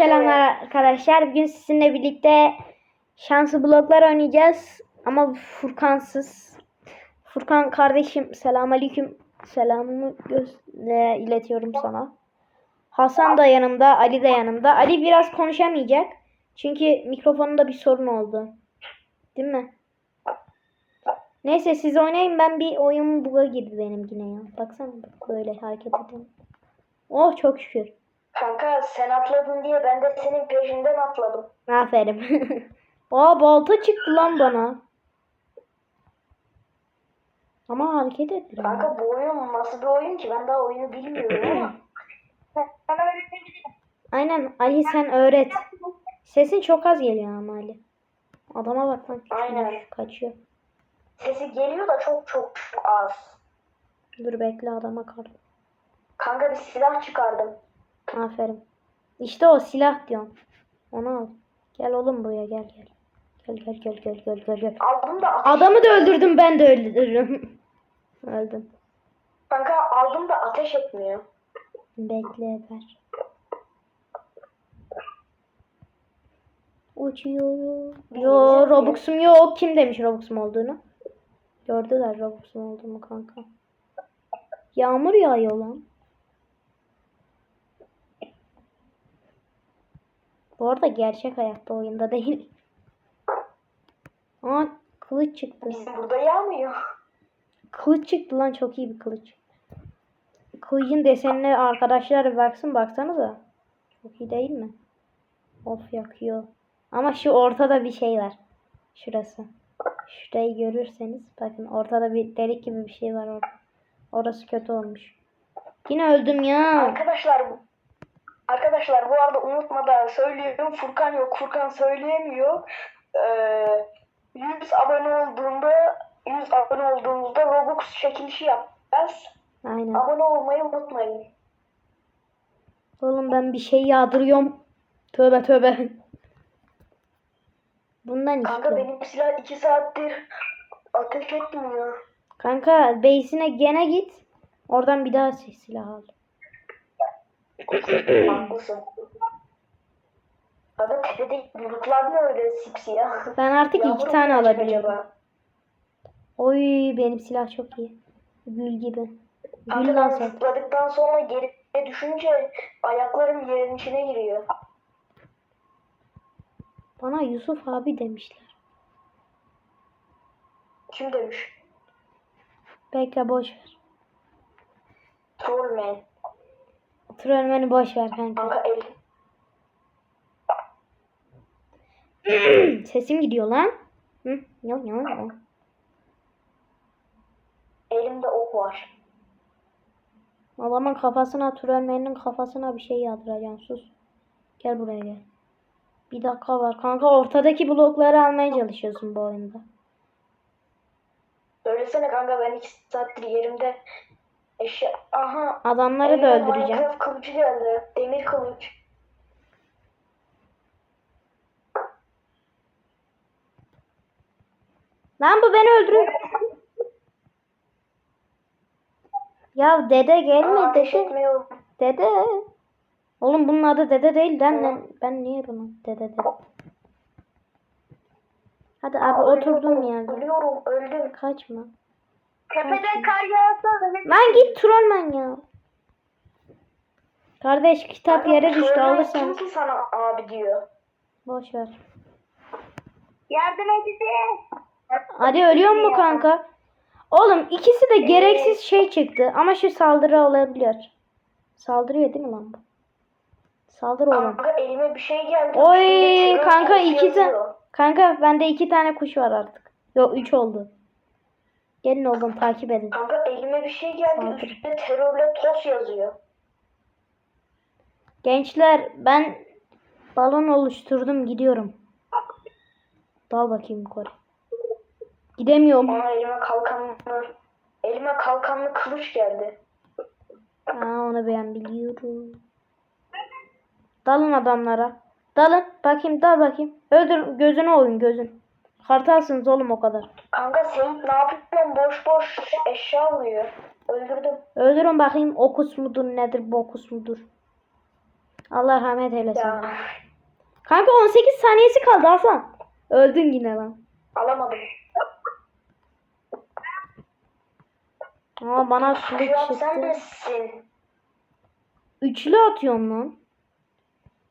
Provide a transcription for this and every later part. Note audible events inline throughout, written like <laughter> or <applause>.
selamlar arkadaşlar. Bugün sizinle birlikte şanslı bloklar oynayacağız. Ama Furkansız. Furkan kardeşim selamünaleyküm. Selamımı göz- e, iletiyorum sana. Hasan da yanımda, Ali de yanımda. Ali biraz konuşamayacak. Çünkü mikrofonunda bir sorun oldu. Değil mi? Neyse siz oynayın ben bir oyun buga girdi benim yine ya. Baksana bak böyle hareket edeyim. Oh çok şükür. Kanka sen atladın diye ben de senin peşinden atladım. Aferin. <laughs> Aa balta çıktı lan bana. Ama hareket etti. Kanka bu oyun nasıl bir oyun ki ben daha oyunu bilmiyorum ama. Sana. <clears throat> Aynen Ali sen öğret. Sesin çok az geliyor ama Ali. Adama bak lan. Aynen. Kaçıyor. Sesi geliyor da çok çok çok az. Dur bekle adama kal. Kanka bir silah çıkardım. Aferin. İşte o silah diyorum. Onu al. Gel oğlum buraya gel gel. Gel gel gel gel gel gel gel. Aldım da Adamı da öldürdüm ben de öldürürüm. <laughs> Öldüm. kanka aldım da ateş etmiyor. Bekle ver. Uçuyorum. Yo Robux'um yok. Kim demiş Robux'um olduğunu? Gördüler Robux'um olduğumu kanka. Yağmur yağıyor lan. Bu arada gerçek hayatta oyunda değil. Aa kılıç çıktı. Bizim burada yağmıyor. Kılıç çıktı lan çok iyi bir kılıç. Kılıcın desenine arkadaşlar baksın baksanıza. Çok iyi değil mi? Of yakıyor. Ama şu ortada bir şey var. Şurası. Şurayı görürseniz bakın ortada bir delik gibi bir şey var orada. Orası kötü olmuş. Yine öldüm ya. Arkadaşlar bu- Arkadaşlar bu arada unutmadan söylüyorum. Furkan yok. Furkan söyleyemiyor. Ee, 100 abone olduğunda 100 abone olduğumuzda Robux çekilişi yapacağız. Aynen. Abone olmayı unutmayın. Oğlum ben bir şey yağdırıyorum. Tövbe tövbe. Bundan Kanka istiyorum. benim silah 2 saattir ateş etmiyor. Kanka base'ine gene git. Oradan bir daha si- silah al. Haklısın. Abi tepede bulutlar ne öyle sipsiyah? Ben artık iki Yağmur tane mu yağacak alabiliyorum. acaba? Oy benim silah çok iyi. Gül gibi. Gül ben lansat. zıpladıktan sonra geri düşünce ayaklarım yerin içine giriyor. Bana Yusuf abi demişler. Kim demiş? Bekle boş ver. Trollman. Trollman'i boş ver kanka. <clears throat> Sesim gidiyor lan. Hı? Yo, yo, yo. Elimde ok var. Adamın kafasına Trollman'in kafasına bir şey yağdıracağım. Sus. Gel buraya gel. Bir dakika var. Kanka ortadaki blokları almaya çalışıyorsun bu oyunda. Söylesene kanka ben iki saattir yerimde eşya... Aha. Adamları da öldüreceğim. Minecraft kılıcı geldi. Demir kılıç. Lan bu beni öldürüyor. Ya dede Aa, gelme ateş dede. Dede. Oğlum bunun adı dede değil lan. Ben, ben niye bunu dede dedim. Hadi abi oturdum yerde. Ölüyorum öldüm. Kaçma. Tepeden kar yağsa Lan git trollman ya. Kardeş kitap yere düştü Trollman alırsanız. Kim ki sana abi diyor. Boş ver. Yardım edin. Hadi ölüyor mu kanka? Oğlum ikisi de gereksiz şey çıktı ama şu saldırı olabiliyor. Saldırıyor değil mi lan bu? Saldır oğlum. Kanka elime bir şey geldi. Oy terör kanka iki tane. Kanka bende iki tane kuş var artık. Yok üç oldu. Gelin oğlum takip edin. Kanka elime bir şey geldi. Saldır. Üstünde terörle toz yazıyor. Gençler ben balon oluşturdum gidiyorum. Dal bakayım yukarı. Gidemiyorum. Bana elime kalkanlı elime kalkanlı kılıç geldi. Ha, onu ben biliyorum. Dalın adamlara. Dalın. Bakayım dal bakayım. Öldür gözünü oyun gözün. Kartalsınız oğlum o kadar. Kanka Seyit ne yapıyorsun? Boş boş eşya alıyor. Öldürdüm. Öldürün bakayım okus mudur nedir bokus mudur. Allah rahmet eylesin. Ya Kanka 18 saniyesi kaldı Hasan. Öldün yine lan. alamadım. Aa bana sen çıktı. nesin? Üçlü atıyorum lan.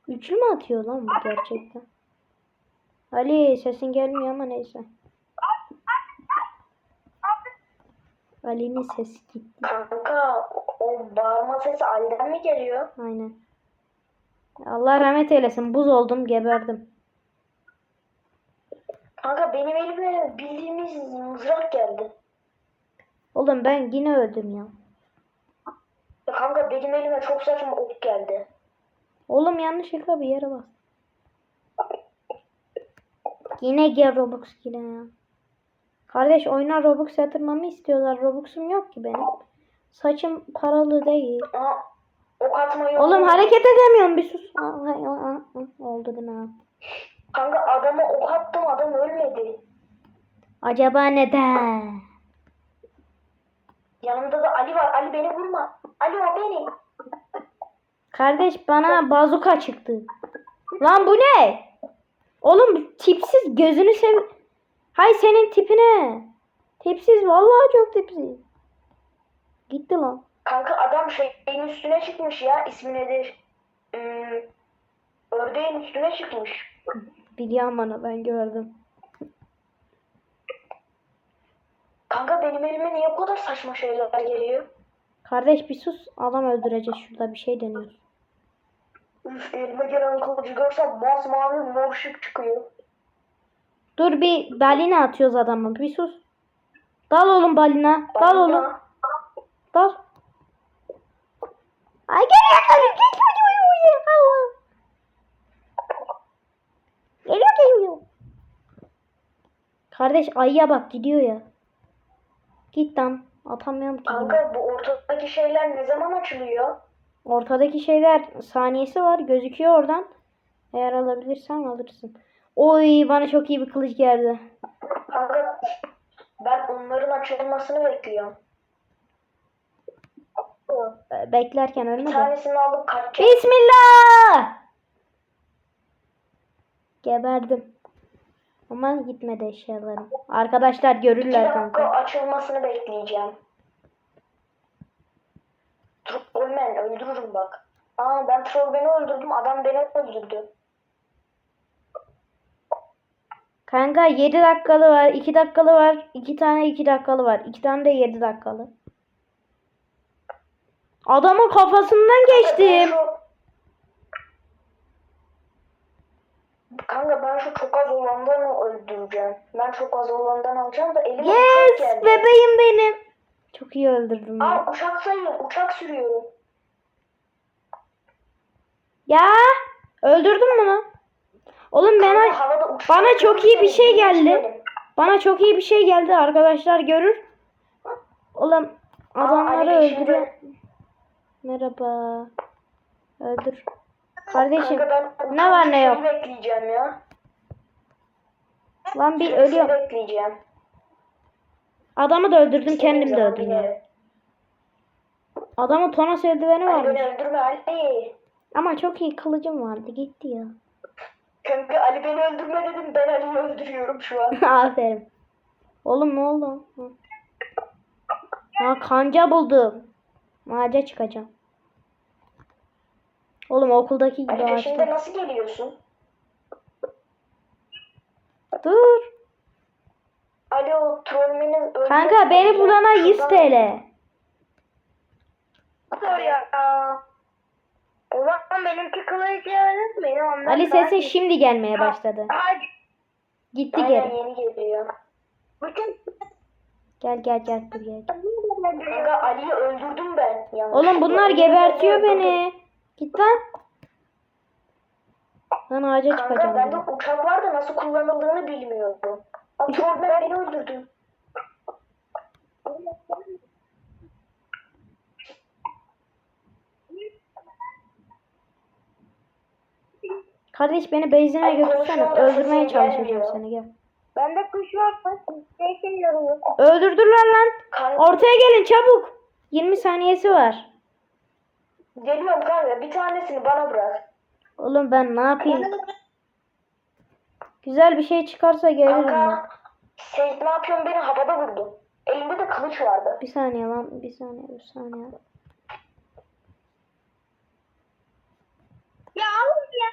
Üçlü mü atıyor lan bu gerçekten? Ali sesin gelmiyor ama neyse. Ali'nin sesi gitti. Kanka o, bağırma sesi Ali'den mi geliyor? Aynen. Allah rahmet eylesin. Buz oldum, geberdim. Kanka benim elime bildiğimiz mızrak geldi. Oğlum ben yine öldüm ya. Kanka benim elime çok saçma ok geldi. Oğlum yanlışlıkla bir yere bas. Yine gel Robux yine ya. Kardeş oyuna Robux yatırmamı istiyorlar. Robux'um yok ki benim. Saçım paralı değil. Aa, ok atmayı Oğlum hareket edemiyorum bir sus. Aa, aa, aa, Oldu değil mi? Kanka adama ok attım adam ölmedi. Acaba neden? Yanımda da Ali var. Ali beni vurma. Ali o benim. Kardeş bana bazuka çıktı. Lan bu ne? Oğlum tipsiz gözünü sev... Hay senin tipine. Tipsiz vallahi çok tipsiz. Gitti lan. Kanka adam şeyin üstüne çıkmış ya. İsmi nedir? Hmm, ördeğin üstüne çıkmış. Biliyorum bana ben gördüm. Kanka benim elime niye bu kadar saçma şeyler geliyor? Kardeş bir sus. Adam öldüreceğiz şurada bir şey deniyoruz. Üf elime gelen kılıcı görsem masmavi mor ışık çıkıyor. Dur bir balina atıyoruz adamı. Bir sus. Dal oğlum balina. Dal oğlum. Balina. Dal. Ay geliyor geliyor. Geliyor geliyor. Allah. Geliyor geliyor. Kardeş ayıya bak gidiyor ya. Git lan. Atamıyorum ki. Kanka bu ortadaki şeyler ne zaman açılıyor? Ortadaki şeyler saniyesi var. Gözüküyor oradan. Eğer alabilirsen alırsın. Oy bana çok iyi bir kılıç geldi. Kanka ben onların açılmasını bekliyorum. Be- Beklerken Bir ölme de. tanesini alıp kaçacağım. Bismillah. Geberdim. Ama gitmedi eşyalarım. Arkadaşlar görürler kanka. açılmasını bekleyeceğim. Trollman öldürürüm bak. Aa ben Trollman'i öldürdüm adam beni öldürdü. Kanka 7 dakikalı var, 2 dakikalı var, 2 tane 2 dakikalı var. 2 tane de 7 dakikalı. Adamın kafasından geçtim. Kanka ben şu çok az olandan öldüreceğim. Ben çok az olandan alacağım da uçak Yes geldi. bebeğim benim. Çok iyi öldürdüm. ya. Aa uçak sayıyorum. Uçak sürüyorum. Ya öldürdün mü lan? Oğlum Kanka bana çok iyi bir şey geldi. Bana çok iyi bir şey geldi arkadaşlar görür. Oğlum adamları öldürüyor. Merhaba. Öldür. Kardeşim Kanka ne var ne yok. bekleyeceğim ya. Lan bir ölüyorum. bekleyeceğim. Adamı da öldürdüm kendim de binerim. Adamın Tonos eldiveni varmış. beni öldürme Ali. Ama çok iyi kılıcım vardı gitti ya. Kanka Ali beni öldürme dedim ben Ali'yi öldürüyorum şu an. <laughs> Aferin. Oğlum ne oldu? Ha kanca buldum. Ağaca çıkacağım. Oğlum okuldaki gibi Ali ağaçta. nasıl geliyorsun? Dur. Ali o trollmenin öldürme- Kanka beni bulana 100 TL. Ya. Zaman benimki kılıcı benim ondan Ali sesin şimdi gelmeye başladı. Hadi. Gitti Aynen geri. yeni geliyor. Bütün Gel gel gel dur gel. Kanka Ali'yi öldürdüm ben. Yanlış. Oğlum bunlar gebertiyor beni. Git lan. Ben ağaca Kanka çıkacağım. bende dedi. uçak var da nasıl kullanıldığını beni. Kardeş beni benzine götürsene. Öldürmeye çalışacağım seni gel. Bende kuş var. Öldürdüler lan. Ortaya gelin çabuk. 20 saniyesi var. geliyorum kanka. Bir tanesini bana bırak. Oğlum ben ne yapayım? Güzel bir şey çıkarsa gelirim Kanka bak. Seyit ne yapıyorsun beni havada vurdu. Elinde de kılıç vardı. Bir saniye lan. Bir saniye. Bir saniye. Ya oğlum ya.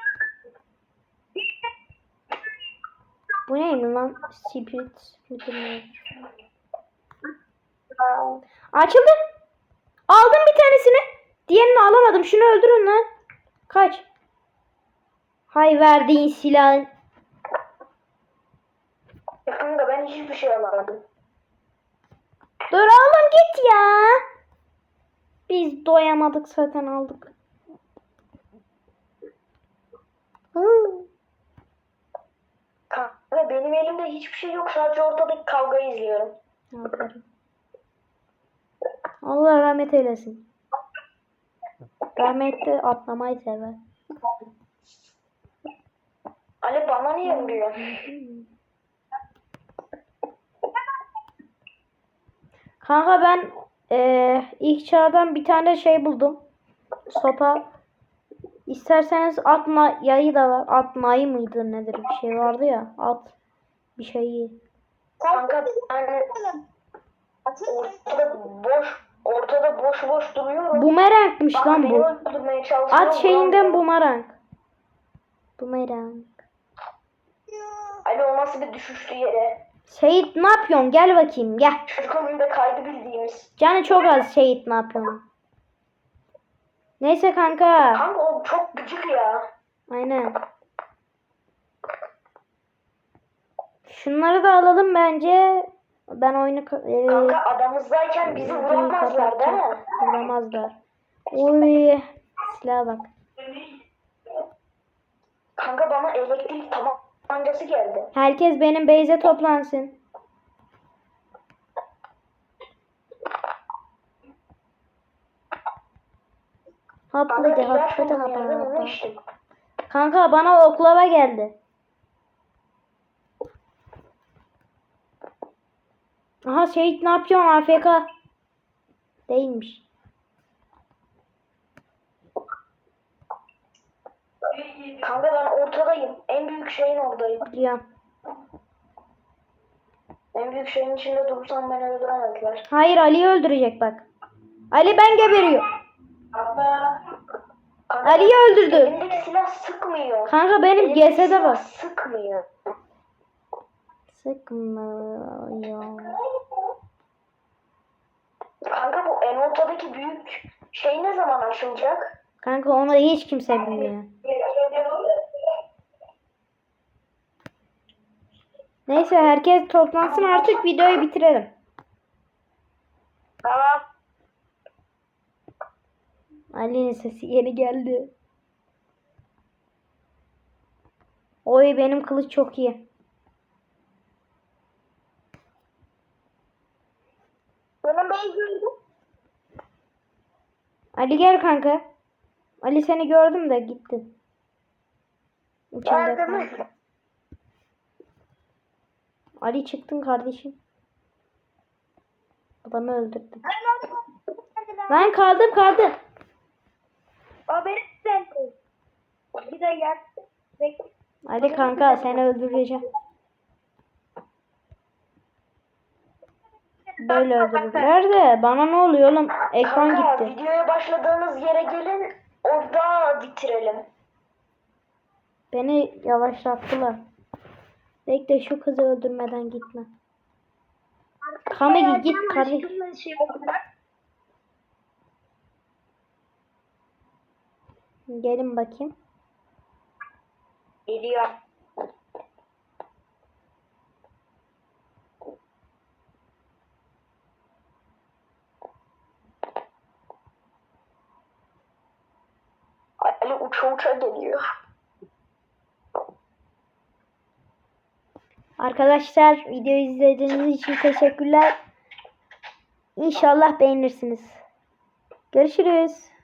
Bu neydi lan? Spirit. Spirit? Açıldı. Aldım bir tanesini. Diğerini alamadım. Şunu öldürün lan. Kaç. Hay verdiğin silahın. Kanka ben hiçbir şey alamadım. Dur oğlum git ya. Biz doyamadık zaten aldık. Kanka benim elimde hiçbir şey yok. Sadece ortadaki kavgayı izliyorum. Aferin. Allah rahmet eylesin. Rahmetli atlamayı sever. Ali bana niye vuruyor? Kanka ben eee ilk çağdan bir tane şey buldum. Sopa. İsterseniz atma yayı da var. Atmayı mıydı nedir bir şey vardı ya. At bir şeyi. Kanka ben ortada boş ortada boş boş duruyorum. Bumerangmış Bak lan bu. At şeyinden bumerang. Bumerang. Ali o nasıl bir düşüştü yere? Seyit ne yapıyorsun? Gel bakayım gel. Çocuk oyunda kaydı bildiğimiz. Canı çok az Seyit ne yapıyorsun? Neyse kanka. Kanka o çok gıcık ya. Aynen. Şunları da alalım bence. Ben oyunu ee, Kanka adamızdayken bizi vuramazlar değil mi? Vuramazlar. Uy. Silaha bak. Kanka bana elektrik tabancası geldi. Herkes benim base'e toplansın. Hop Kanka hadi hop ilaç hadi buldum hop yerden hop, onu hop. içtim. Kanka bana oklava geldi. Aha Seyit ne yapıyorsun AFK? Değilmiş. Kanka ben ortadayım. En büyük şeyin oradayım. Biliyorum. En büyük şeyin içinde durursam beni öldüremezler. Hayır Ali'yi öldürecek bak. Ali ben geberiyor. Kanka Ali'yi öldürdü. elimdeki silah sıkmıyor. Kanka benim GS'de bak. Sıkmıyor. Sıkmıyor. Kanka bu en ortadaki büyük şey ne zaman açılacak? Kanka onu hiç kimse bilmiyor. Neyse herkes toplansın artık videoyu bitirelim. Tamam. Ali'nin sesi yeni geldi. Oy benim kılıç çok iyi. Benim beyzim. Ali gel kanka. Ali seni gördüm de gittin. İçinde Geldim. Ali çıktın kardeşim. Adamı öldürdün. Ben kaldım kaldım. O benim sensin. Bir de gel. Bekle. Ali kanka seni öldüreceğim. Böyle öldürürler de bana ne oluyor oğlum? Ekran Kanka gitti. videoya başladığınız yere gelin orada bitirelim. Beni yavaşlattılar. Bekle şu kızı öldürmeden gitme. Kamegi git kardeş. Şey. Gelin bakayım. Geliyor. Ali uça uça geliyor. Arkadaşlar videoyu izlediğiniz için teşekkürler. İnşallah beğenirsiniz. Görüşürüz.